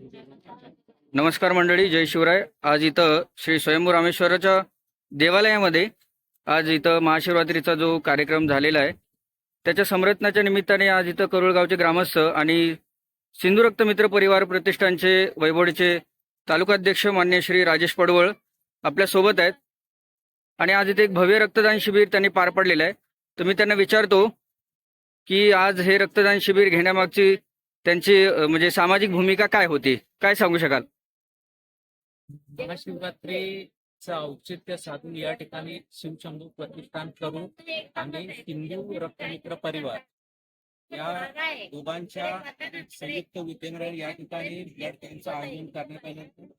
नमस्कार मंडळी जय शिवराय. आज इथं श्री स्वयंभू रामेश्वराच्या देवालयामध्ये आज इथं महाशिवरात्रीचा जो कार्यक्रम झालेला आहे त्याच्या समरत्नाच्या निमित्ताने आज इथं करुळगावचे ग्रामस्थ आणि सिंधुरक्त मित्र परिवार प्रतिष्ठानचे वैभवडीचे तालुकाध्यक्ष मान्य श्री राजेश पडवळ आपल्यासोबत आहेत. आणि आज इथे एक भव्य रक्तदान शिबिर त्यांनी पार पाडलेलं आहे. तर मी त्यांना विचारतो की आज हे रक्तदान शिबिर घेण्यामागची त्यांची अ, म्हणजे सामाजिक भूमिका काय होती? काय सांगू शकाल? महाशिवरात्रीचं औचित्य साधून या ठिकाणी शिवशंभू प्रतिष्ठान करून आणि हिंदू रक्तमित्र परिवार या दोघांच्या संयुक्त विद्यमान या ठिकाणी ब्लड कॅम्पचं आयोजन करण्यात आलं. होतं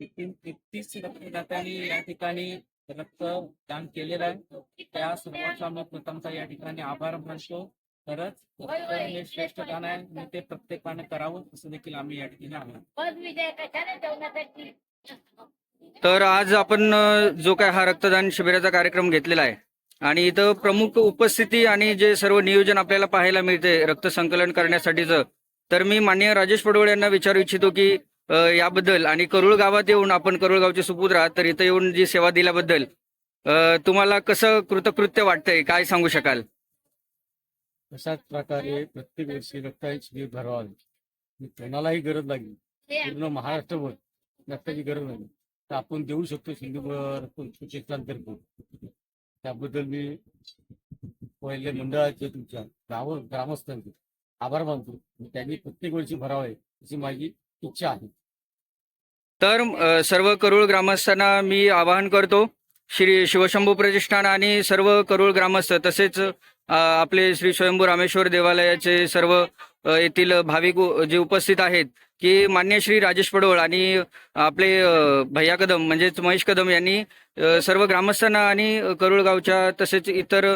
एकूण एकतीस रक्तदात्यांनी या ठिकाणी रक्तदान केलेलं आहे. त्या सर्वांचा मग प्रथमतः या ठिकाणी आभार मानतो. हे श्रेष्ठ दान आहे आणि ते प्रत्येकाने करावं असं देखील आम्ही या ठिकाणी जेवणासाठी? तर आज आपण जो काय हा रक्तदान शिबिराचा कार्यक्रम घेतलेला आहे आणि इथं प्रमुख उपस्थिती आणि जे सर्व नियोजन आपल्याला पाहायला मिळते रक्त संकलन करण्यासाठीचं तर मी माननीय राजेश पडवळ यांना विचारू इच्छितो की याबद्दल आणि करुळ गावात येऊन आपण करुळ गावचे सुपुत्र आहात तर इथं येऊन जी सेवा दिल्याबद्दल तुम्हाला कसं कृतकृत्य वाटतंय काय सांगू शकाल? तशाच प्रकारे प्रत्येक वर्षी रक्ताची शिबिर भरवावे कोणालाही गरज लागली. पूर्ण महाराष्ट्रभर रक्ताची गरज लागली. तर आपण देऊ शकतो सिंधुभर प्रतिष्ठानतर्फे त्याबद्दल मी पहिले मंडळाचे तुमच्या गाव ग्रामस्थांचे आभार मानतो. त्यांनी प्रत्येक वर्षी भरावे अशी माझी इच्छा आहे. तर सर्व करूळ ग्रामस्थांना मी आवाहन करतो. श्री शिवशंभू प्रतिष्ठान आणि सर्व करूळ ग्रामस्थ तसेच आपले श्री स्वयंभू रामेश्वर देवालयाचे सर्व येथील भाविक जे उपस्थित आहेत की मान्य श्री राजेश पडवळ आणि आपले भैया कदम म्हणजेच महेश कदम यांनी सर्व ग्रामस्थांना आणि करुळ गावच्या तसेच इतर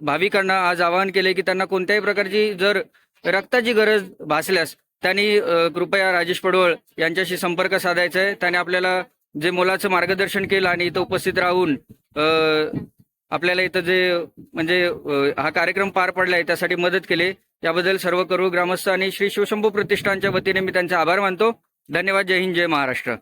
भाविकांना आज आवाहन केले की त्यांना कोणत्याही प्रकारची जर रक्ताची गरज भासल्यास त्यांनी कृपया राजेश पडवळ यांच्याशी संपर्क साधायचा आहे. त्याने आपल्याला जे मोलाचं मार्गदर्शन केलं आणि इथं उपस्थित राहून अ, आपल्याला इथं जे म्हणजे हा कार्यक्रम पार पडलाय त्यासाठी मदत केली. याबद्दल सर्व करू ग्रामस्थ आणि श्री शिवशंभू प्रतिष्ठानच्या वतीने मी त्यांचे आभार मानतो. धन्यवाद. जय हिंद. जय महाराष्ट्र.